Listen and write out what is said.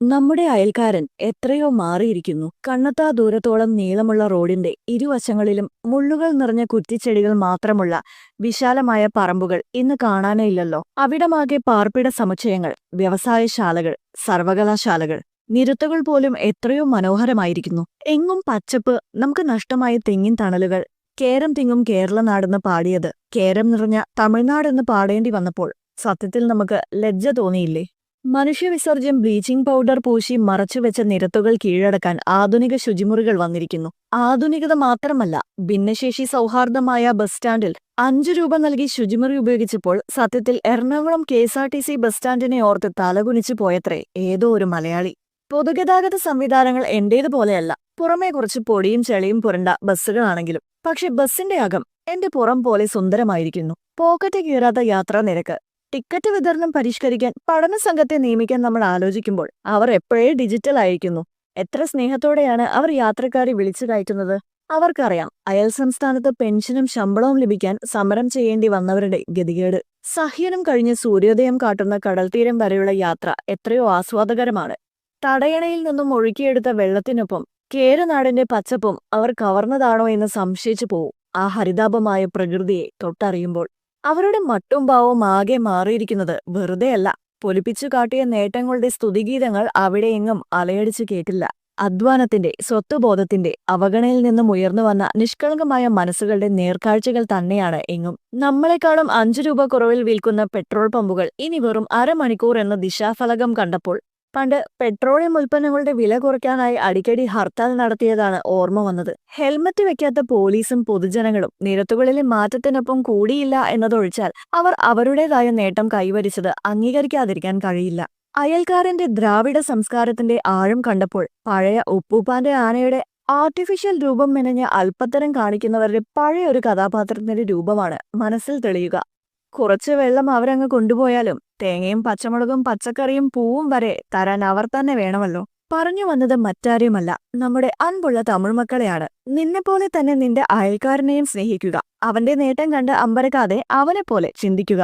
നമ്മുടെ അയൽക്കാരൻ എത്രയോ മാറിയിരിക്കുന്നു. കണ്ണത്താ ദൂരത്തോളം നീളമുള്ള റോഡിന്റെ ഇരുവശങ്ങളിലും മുള്ളുകൾ നിറഞ്ഞ കുറ്റിച്ചെടികൾ മാത്രമുള്ള വിശാലമായ പറമ്പുകൾ ഇന്ന് കാണാനേ ഇല്ലല്ലോ. അവിടമാകെ പാർപ്പിട സമുച്ചയങ്ങൾ വ്യവസായശാലകൾ സർവകലാശാലകൾ. നിരത്തുകൾ പോലും എത്രയോ മനോഹരമായിരിക്കുന്നു. എങ്ങും പച്ചപ്പ് നമുക്ക് നഷ്ടമായ തെങ്ങിൻ തണലുകൾ കേരം തിങ്ങും കേരളനാടെന്ന് പാടിയത് കേരം നിറഞ്ഞ തമിഴ്നാടെന്ന് പാടേണ്ടി വന്നപ്പോൾ സത്യത്തിൽ നമുക്ക് ലജ്ജ തോന്നിയില്ലേ? മനുഷ്യവിസർജ്യം ബ്ലീച്ചിംഗ് പൗഡർ പൂശി മറച്ചുവെച്ച നിരത്തുകൾ കീഴടക്കാൻ ആധുനിക ശുചിമുറികൾ വന്നിരിക്കുന്നു. ആധുനികത മാത്രമല്ല ഭിന്നശേഷി സൗഹാർദ്ദമായ ബസ് സ്റ്റാൻഡിൽ അഞ്ചു രൂപ നൽകി ശുചിമുറി ഉപയോഗിച്ചപ്പോൾ സത്യത്തിൽ Ernakulam K S R T C bus സ്റ്റാൻഡിനെ ഓർത്ത് തലകുനിച്ചു പോയത്രേ ഏതോ ഒരു മലയാളി. പൊതുഗതാഗത സംവിധാനങ്ങൾ എന്റേതുപോലെയല്ല പുറമേ കുറച്ച് പൊടിയും ചെളിയും പുരണ്ട ബസ്സുകളാണെങ്കിലും. പക്ഷെ ബസ്സിന്റെ അകം എന്റെ പുറം പോലെ സുന്ദരമായിരിക്കുന്നു. പോക്കറ്റ് കീറാത്ത യാത്രാ നിരക്ക് ടിക്കറ്റ് വിതരണം പരിഷ്കരിക്കാൻ പഠന സംഘത്തെ നിയമിക്കാൻ നമ്മൾ ആലോചിക്കുമ്പോൾ അവർ എപ്പോഴേ ഡിജിറ്റൽ ആയിരിക്കുന്നു? എത്ര സ്നേഹത്തോടെയാണ് അവർ യാത്രക്കാരെ വിളിച്ചു കയറ്റുന്നത്? അവർക്കറിയാം അയൽ സംസ്ഥാനത്ത് പെൻഷനും ശമ്പളവും ലഭിക്കാൻ സമരം ചെയ്യേണ്ടി വന്നവരുടെ ഗതികേട്. സഹ്യനം കഴിഞ്ഞ് സൂര്യോദയം കാട്ടുന്ന കടൽത്തീരം വരെയുള്ള യാത്ര എത്രയോ ആസ്വാദകരമാണ്. തടയണയിൽ നിന്നും ഒഴുക്കിയെടുത്ത വെള്ളത്തിനൊപ്പം കേരനാടിന്റെ പച്ചപ്പും അവർ കവർന്നതാണോ എന്ന് സംശയിച്ചു പോവും ആ ഹരിതാപമായ പ്രകൃതിയെ തൊട്ടറിയുമ്പോൾ അവരുടെ മട്ടും ഭാവവും ആകെ മാറിയിരിക്കുന്നത് വെറുതെയല്ല. പൊലിപ്പിച്ചു കാട്ടിയ നേട്ടങ്ങളുടെ സ്തുതിഗീതങ്ങൾ അവിടെയെങ്ങും അലയടിച്ചു കേട്ടില്ല. അധ്വാനത്തിന്റെ സ്വത്വബോധത്തിന്റെ അവഗണയിൽ നിന്നും ഉയർന്നു വന്ന നിഷ്കളങ്കമായ മനസ്സുകളുടെ നേർക്കാഴ്ചകൾ തന്നെയാണ് എങ്ങും. നമ്മളെക്കാളും അഞ്ചു രൂപ കുറവിൽ വിൽക്കുന്ന പെട്രോൾ പമ്പുകൾ ഇനി വെറും അരമണിക്കൂർ എന്ന ദിശാഫലകം കണ്ടപ്പോൾ പണ്ട് പെട്രോളിയം ഉൽപ്പന്നങ്ങളുടെ വില കുറയ്ക്കാനായി അടിക്കടി ഹർത്താൽ നടത്തിയതാണ് ഓർമ്മ വന്നത്. ഹെൽമറ്റ് വെക്കാത്ത പോലീസും പൊതുജനങ്ങളും നിരത്തുകളിലെ മാറ്റത്തിനൊപ്പം കൂടിയില്ല എന്നതൊഴിച്ചാൽ അവർ അവരുടേതായ നേട്ടം കൈവരിച്ചത് അംഗീകരിക്കാതിരിക്കാൻ കഴിയില്ല. അയൽക്കാരന്റെ ദ്രാവിഡ സംസ്കാരത്തിന്റെ ആഴം കണ്ടപ്പോൾ പഴയ ഉപ്പൂപ്പാന്റെ ആനയുടെ ആർട്ടിഫിഷ്യൽ രൂപം മെനഞ്ഞ അല്പത്തരം കാണിക്കുന്നവരുടെ പഴയ ഒരു കഥാപാത്രത്തിന്റെ രൂപമാണ് മനസ്സിൽ തെളിയുക. കുറച്ച് വെള്ളം അവരങ്ങ് കൊണ്ടുപോയാലും തേങ്ങയും പച്ചമുളകും പച്ചക്കറിയും പൂവും വരെ തരാൻ അവർ തന്നെ വേണമല്ലോ. പറഞ്ഞു വന്നത് മറ്റാരുമല്ല നമ്മുടെ അൻപുള്ള തമിഴ് മക്കളെയാണ്. നിന്നെപ്പോലെ തന്നെ നിന്റെ അയൽക്കാരനെയും സ്നേഹിക്കുക. അവന്റെ നേട്ടം കണ്ട് അമ്പരക്കാതെ അവനെപ്പോലെ ചിന്തിക്കുക.